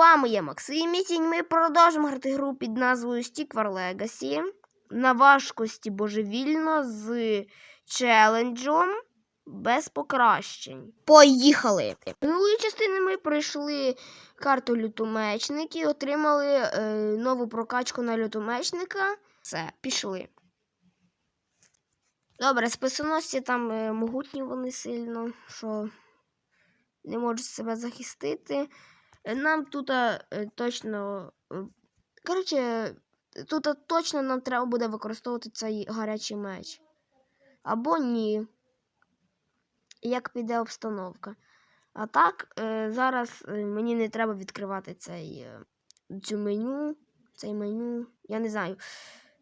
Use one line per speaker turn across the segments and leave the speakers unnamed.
вами я Максим Мітінь. Ми продовжимо грати гру під назвою Stick War Legacy на важкості божевільно з челенджем без покращень. Поїхали! Минулої частини ми пройшли карту лютомечники, отримали е, нову прокачку на лютомечника. Все, пішли. Добре, списоносці там е, могутні вони сильно, що не можуть себе захистити. Е, Нам тут е, точно. е, Коротше, тут точно нам треба буде використовувати цей гарячий меч. Або ні. Як піде обстановка. А так, е, зараз е, мені не треба відкривати цей, е, цю меню, цей меню. Я не знаю.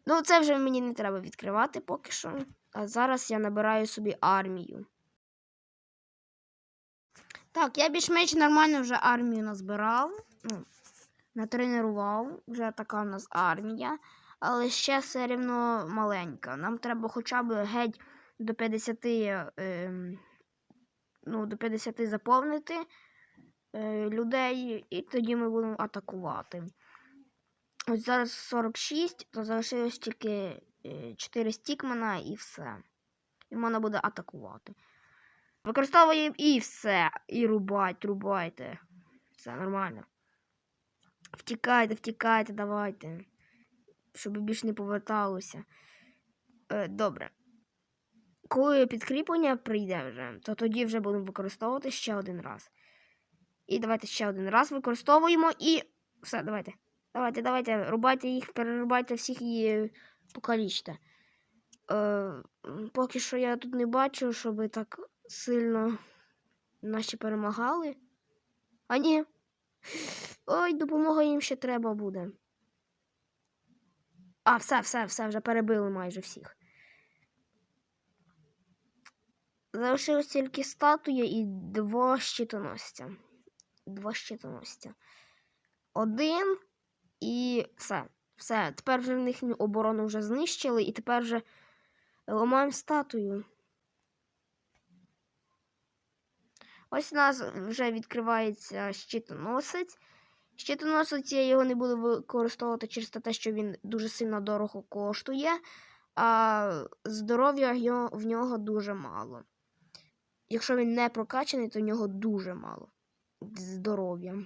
Ну, це вже мені не треба відкривати поки що. А зараз я набираю собі армію. Так, я більш-менш нормально вже армію назбирав. Ну, натренував. Вже така в нас армія. Але ще все рівно маленька. Нам треба хоча б геть до 50, е, ну, до 50 заповнити е, людей, і тоді ми будемо атакувати. Ось зараз 46, то залишилось тільки 4 стікмена і все. І можна буде атакувати. Використовуємо і все. І рубать, рубайте. Все нормально. Втікайте, втікайте, давайте. Щоб більше не поверталося. Е, добре. Коли підкріплення прийде вже, то тоді вже будемо використовувати ще один раз. І давайте ще один раз використовуємо і. Все, давайте. Давайте, давайте, рубайте їх, перерубайте всіх і покалічте. Е, поки що я тут не бачу, щоб так сильно наші перемагали. А ні. Ой, допомога їм ще треба буде. А, все, все, все, вже перебили майже всіх. Залишилось тільки статуя і два щитоносця. Два щитоносця. Один і все. Все. Тепер вже в них оборону вже знищили, і тепер вже ламаємо статую. Ось у нас вже відкривається щитоносець. Щитоносець я його не буду використовувати через те, що він дуже сильно дорого коштує, а здоров'я в нього дуже мало. Якщо він не прокачаний, то в нього дуже мало здоров'я.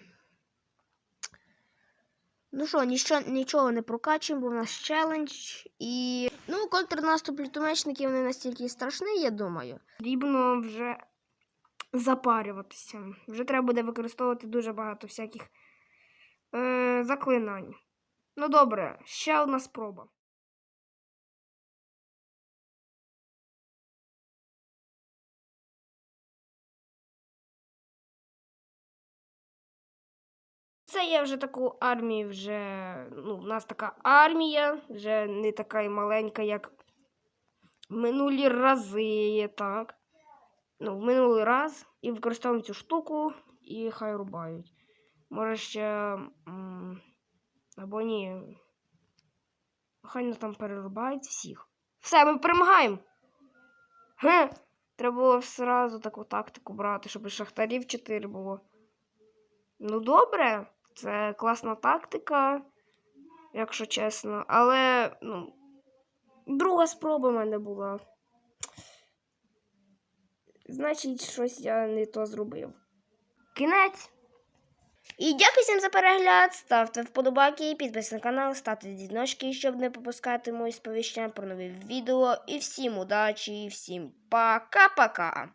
Ну що, ніщо, нічого не прокачуємо, бо в нас челендж. І. Ну, контрнаступ лютомечників не настільки страшний, я думаю. Потрібно вже запарюватися. Вже треба буде використовувати дуже багато всяких е, заклинань. Ну добре, ще одна спроба. Це є вже таку армію, вже. Ну, у нас така армія, вже не така й маленька, як минулі рази, так. Ну, в минулий раз і використовуємо цю штуку і хай рубають. Може ще. Або ні. Хай нас там перерубають всіх. Все, ми перемагаємо. Ге! Треба було сразу таку тактику брати, щоб шахтарів 4 було. Ну, добре, це класна тактика, якщо чесно. Але, ну, друга спроба в мене була. Значить, щось я не то зробив. Кінець. І дякую всім за перегляд. Ставте вподобайки, підписуйтесь на канал, ставте дзвіночки, щоб не пропускати мої сповіщення про нові відео. І всім удачі, і всім пока-пока!